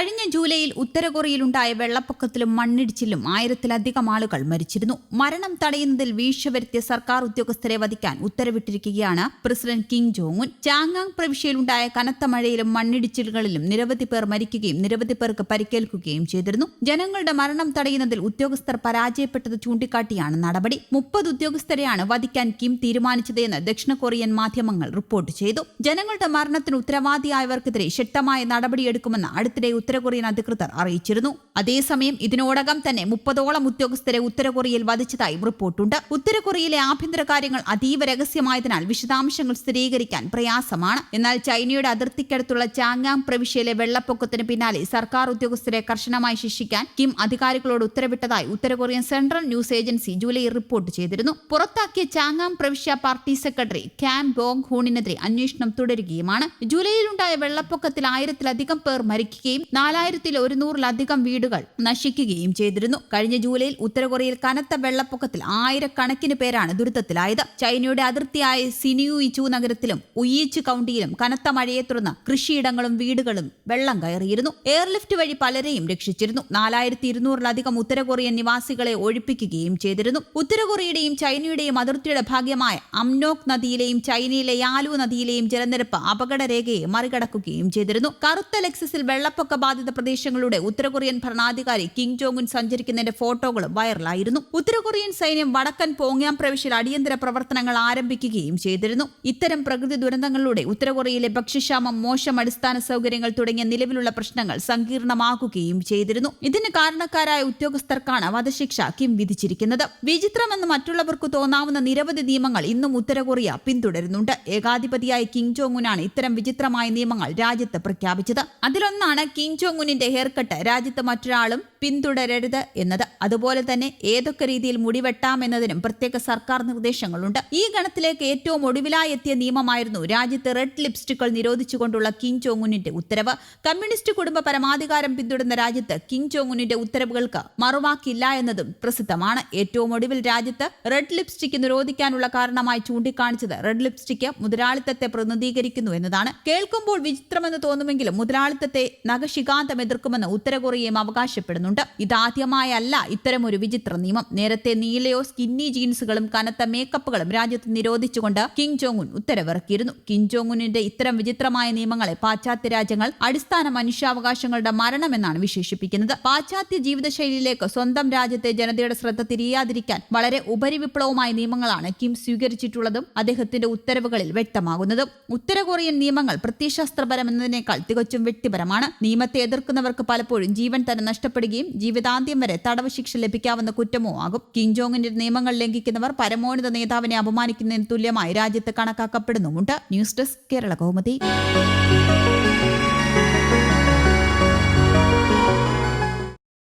കഴിഞ്ഞ ജൂലൈയിൽ ഉത്തര കൊറിയയിലുണ്ടായ വെള്ളപ്പൊക്കത്തിലും മണ്ണിടിച്ചിലും ആയിരത്തിലധികം ആളുകൾ മരിച്ചിരുന്നു. മരണം തടയുന്നതിൽ വീഴ്ച വരുത്തിയ സർക്കാർ ഉദ്യോഗസ്ഥരെ വധിക്കാൻ ഉത്തരവിട്ടിരിക്കുകയാണ് president Kim Jong Un Chagang പ്രവിശ്യയിലുണ്ടായ കനത്ത മഴയിലും മണ്ണിടിച്ചിലുകളിലും നിരവധി പേർ മരിക്കുകയും നിരവധി പേർക്ക് പരിക്കേൽക്കുകയും ചെയ്തിരുന്നു. ജനങ്ങളുടെ മരണം തടയുന്നതിൽ ഉദ്യോഗസ്ഥർ പരാജയപ്പെട്ടത് ചൂണ്ടിക്കാട്ടിയാണ് നടപടി. മുപ്പത് ഉദ്യോഗസ്ഥരെയാണ് വധിക്കാൻ കിം തീരുമാനിച്ചതെന്ന് ദക്ഷിണ കൊറിയൻ മാധ്യമങ്ങൾ റിപ്പോർട്ട് ചെയ്തു. ജനങ്ങളുടെ മരണത്തിന് ഉത്തരവാദിയായവർക്കെതിരെ ശക്തമായ നടപടിയെടുക്കുമെന്ന് അടുത്തിടെ ഉത്തര കൊറിയൻ അധികൃതർ അറിയിച്ചിരുന്നു. അതേസമയം ഇതിനോടകം തന്നെ മുപ്പതോളം ഉദ്യോഗസ്ഥരെ ഉത്തര കൊറിയയിൽ വധിച്ചതായും റിപ്പോർട്ടുണ്ട്. ഉത്തര കൊറിയയിലെ ആഭ്യന്തര കാര്യങ്ങൾ അതീവ രഹസ്യമായതിനാൽ വിശദാംശങ്ങൾ സ്ഥിരീകരിക്കാൻ പ്രയാസമാണ്. എന്നാൽ ചൈനയുടെ അതിർത്തിക്കടുത്തുള്ള ചാങ്ങാങ് പ്രവിശ്യയിലെ വെള്ളപ്പൊക്കത്തിന് പിന്നാലെ സർക്കാർ ഉദ്യോഗസ്ഥരെ കർശനമായി ശിക്ഷിക്കാൻ കിം അധികാരികളോട് ഉത്തരവിട്ടതായി ഉത്തര കൊറിയൻ സെൻട്രൽ ന്യൂസ് ഏജൻസി ജൂലൈയിൽ റിപ്പോർട്ട് ചെയ്തിരുന്നു. പുറത്താക്കിയ ചാങ്ങാങ് പ്രവിശ്യ പാർട്ടി സെക്രട്ടറി ക്യാം ബോങ് ഹൂണിനെതിരെ അന്വേഷണം തുടരുകയുമാണ്. ജൂലൈയിലുണ്ടായ വെള്ളപ്പൊക്കത്തിൽ ആയിരത്തിലധികം പേർ മരിക്കുകയും നാലായിരത്തിൽ ഒരുന്നൂറിലധികം വീടുകൾ നശിക്കുകയും ചെയ്തിരുന്നു. കഴിഞ്ഞ ജൂലൈയിൽ ഉത്തര കൊറിയയിൽ കനത്ത വെള്ളപ്പൊക്കത്തിൽ ആയിരക്കണക്കിന് പേരാണ് ദുരിതത്തിലായത്. ചൈനയുടെ അതിർത്തിയായ സിനിയുയിച്ചു നഗരത്തിലും ഉയീച്ച് കൌണ്ടിയിലും കനത്ത മഴയെ തുടർന്ന് കൃഷിയിടങ്ങളും വീടുകളും വെള്ളം കയറിയിരുന്നു. എയർലിഫ്റ്റ് വഴി പലരെയും രക്ഷിച്ചിരുന്നു. നാലായിരത്തി ഇരുന്നൂറിലധികം ഉത്തര കൊറിയൻ നിവാസികളെ ഒഴിപ്പിക്കുകയും ചെയ്തിരുന്നു. ഉത്തര കൊറിയയുടെയും ചൈനയുടെയും അതിർത്തിയുടെ ഭാഗ്യമായ അംനോക് നദിയിലെയും ചൈനയിലെ യാലു നദിയിലെയും ജലനിരപ്പ് അപകടരേഖയെ മറികടക്കുകയും ചെയ്തിരുന്നു. കറുത്ത ലെക്സസിൽ വെള്ളപ്പൊക്ക ബാധിത പ്രദേശങ്ങളുടെ ഉത്തരകൊറിയൻ ഭരണാധികാരി കിങ് ജോങ്ങുൻ സഞ്ചരിക്കുന്നതിന്റെ ഫോട്ടോകളും വൈറലായിരുന്നു. ഉത്തരകൊറിയൻ സൈന്യം വടക്കൻ പോങ്യാം പ്രവിശ്യയിൽ അടിയന്തര പ്രവർത്തനങ്ങൾ ആരംഭിക്കുകയും ചെയ്തിരുന്നു. ഇത്തരം പ്രകൃതി ദുരന്തങ്ങളിലൂടെ ഉത്തരകൊറിയയിലെ ഭക്ഷ്യക്ഷാമം മോശം അടിസ്ഥാന സൗകര്യങ്ങൾ തുടങ്ങിയ നിലവിലുള്ള പ്രശ്നങ്ങൾ സങ്കീർണമാക്കുകയും ചെയ്തിരുന്നു. ഇതിന് കാരണക്കാരായ ഉദ്യോഗസ്ഥർക്കാണ് വധശിക്ഷ കിം വിധിച്ചിരിക്കുന്നത്. വിചിത്രമെന്ന് മറ്റുള്ളവർക്ക് തോന്നാവുന്ന നിരവധി നിയമങ്ങൾ ഇന്നും ഉത്തരകൊറിയ പിന്തുടരുന്നുണ്ട്. ഏകാധിപതിയായ കിങ് ജോങ്ങുനാണ് ഇത്തരം വിചിത്രമായ നിയമങ്ങൾ രാജ്യത്ത് പ്രഖ്യാപിച്ചത്. അതിലൊന്നാണ് കിങ് ജോങ് ഹെയർ കട്ട് രാജ്യത്ത് മറ്റൊരാളും പിന്തുടരരുത് എന്നത്. അതുപോലെ തന്നെ ഏതൊക്കെ രീതിയിൽ മുടിവെട്ടാം എന്നതിനും പ്രത്യേക സർക്കാർ നിർദ്ദേശങ്ങളുണ്ട്. ഈ ഗണത്തിലേക്ക് ഏറ്റവും ഒടുവിലായി എത്തിയ നിയമമായിരുന്നു രാജ്യത്ത് റെഡ് ലിപ്സ്റ്റിക്കുകൾ നിരോധിച്ചുകൊണ്ടുള്ള കിങ് ജോങ് ഉന്നിന്റെ ഉത്തരവ്. കമ്മ്യൂണിസ്റ്റ് കുടുംബ പരമാധികാരം പിന്തുടരുന്ന രാജ്യത്ത് കിങ് ജോങ് ഉന്നിന്റെ ഉത്തരവുകൾക്ക് മറുവാക്കില്ല എന്നതും പ്രസിദ്ധമാണ്. ഏറ്റവും ഒടുവിൽ രാജ്യത്ത് റെഡ് ലിപ്സ്റ്റിക് നിരോധിക്കാനുള്ള കാരണമായി ചൂണ്ടിക്കാണിച്ചത് റെഡ് ലിപ്സ്റ്റിക് മുതലാളിത്തത്തെ പ്രതിനിധീകരിക്കുന്നു എന്നതാണ്. കേൾക്കുമ്പോൾ വിചിത്രമെന്ന് തോന്നുമെങ്കിലും മുതലാളിത്തത്തെ നഖശികാന്തം എതിർക്കുമെന്ന് ഉത്തരകൊറിയയും അവകാശപ്പെടുന്നുണ്ട്. ഇതാദ്യമായല്ല ഇത്തരമൊരു വിചിത്ര നിയമം. നേരത്തെ നീലയോ സ്കിന്നി ജീൻസുകളും കനത്ത മേക്കപ്പുകളും രാജ്യത്ത് നിരോധിച്ചുകൊണ്ട് കിങ് ജോങ് ഉൻ ഉത്തരവിറക്കിയിരുന്നു. കിങ് ജോങ് ഉന്നിന്റെ ഇത്തരം വിചിത്രമായ നിയമങ്ങളെ പാശ്ചാത്യ രാജ്യങ്ങൾ അടിസ്ഥാന മനുഷ്യാവകാശങ്ങളുടെ മരണമെന്നാണ് വിശേഷിപ്പിക്കുന്നത്. പാശ്ചാത്യ ജീവിതശൈലിയിലേക്ക് സ്വന്തം രാജ്യത്തെ ജനതയുടെ ശ്രദ്ധ തിരിയാതിരിക്കാൻ വളരെ ഉപരിവിപ്ലവമായ നിയമങ്ങളാണ് കിം സ്വീകരിച്ചിട്ടുള്ളതും അദ്ദേഹത്തിന്റെ ഉത്തരവുകളിൽ വ്യക്തമാകുന്നതും. ഉത്തര കൊറിയൻ നിയമങ്ങൾ പ്രത്യയശാസ്ത്രപരം എന്നതിനേക്കാൾ തികച്ചും വ്യക്തിപരമാണ്. നിയമത്തെ എതിർക്കുന്നവർക്ക് പലപ്പോഴും ജീവൻ തന്നെ നഷ്ടപ്പെടുകയും ജീവിതാന്ത്യം വരെ തടവ് ശിക്ഷ ലഭിക്കാവുന്ന കുറ്റമോ ആകും. കിങ് ജോങ്ങിന്റെ നിയമങ്ങൾ ലംഘിക്കുന്നവർ പരമോന്നത നേതാവിനെ അപമാനിക്കുന്നതിന് തുല്യമായി രാജ്യത്ത് കണക്കാക്കപ്പെടുന്നുമുണ്ട്. News desk Kerala Kaumudi.